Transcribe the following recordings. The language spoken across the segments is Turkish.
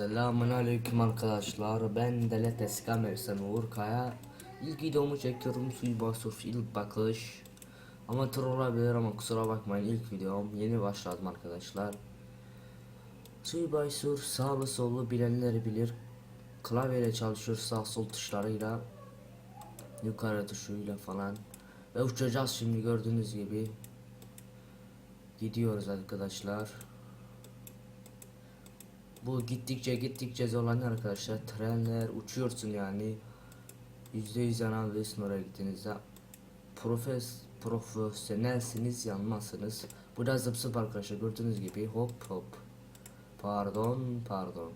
Selamun aleyküm arkadaşlar. Ben Delet Eskam Ersen Uğur Kaya. İlk videomu çekiyorum Suibasuf ilk bakış. Amatör olabilir ama kusura bakmayın ilk videom. Yeni başladım arkadaşlar. Suibasur sağlı sollu bilenleri bilir. Klavyeyle çalışıyor sağ sol tuşlarıyla. Yukarı tuşuyla falan. Ve uçacağız şimdi gördüğünüz gibi. Gidiyoruz arkadaşlar. Bu gittikçe gittikçe zorlanıyor arkadaşlar. Trenler uçuyorsun yani. %100 yanabilirsin oraya gittiğinizde. Profes, profesyonelsiniz yanmazsınız. Bu da zıp zıp arkadaşlar gördüğünüz gibi hop hop. Pardon pardon.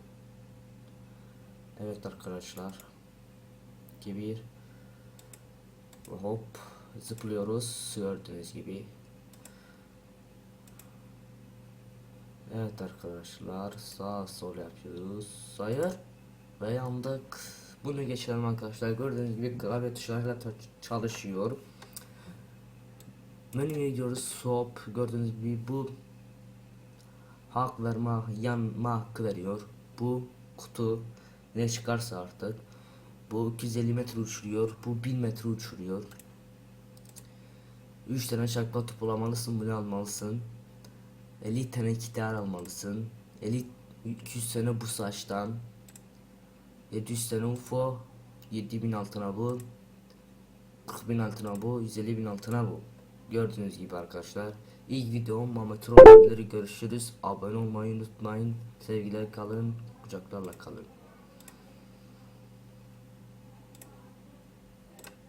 Evet arkadaşlar. Gibi hop zıplıyoruz gördüğünüz gibi. Evet arkadaşlar sağ sol yapıyoruz. Hayır ve yandık. Bunu geçelim arkadaşlar. Gördüğünüz gibi klavye tuşlarıyla çalışıyor. Menüye gidiyoruz. Swap gördüğünüz gibi bu hak verme yanma hakkı veriyor. Bu kutu ne çıkarsa artık. Bu 250 metre uçuruyor. Bu 1000 metre uçuruyor. 3 tane top bulamalısın bunu almalısın. 50 tane gitar almalısın. 50 200 tane bu saçtan. 700 tane UFO. 7000 altına bu. 40.000 altına bu. 150.000 altına bu. Gördüğünüz gibi arkadaşlar. İlk videom amatör olabilir. Görüşürüz. Abone olmayı unutmayın. Sevgiler kalın. Kucaklarla kalın.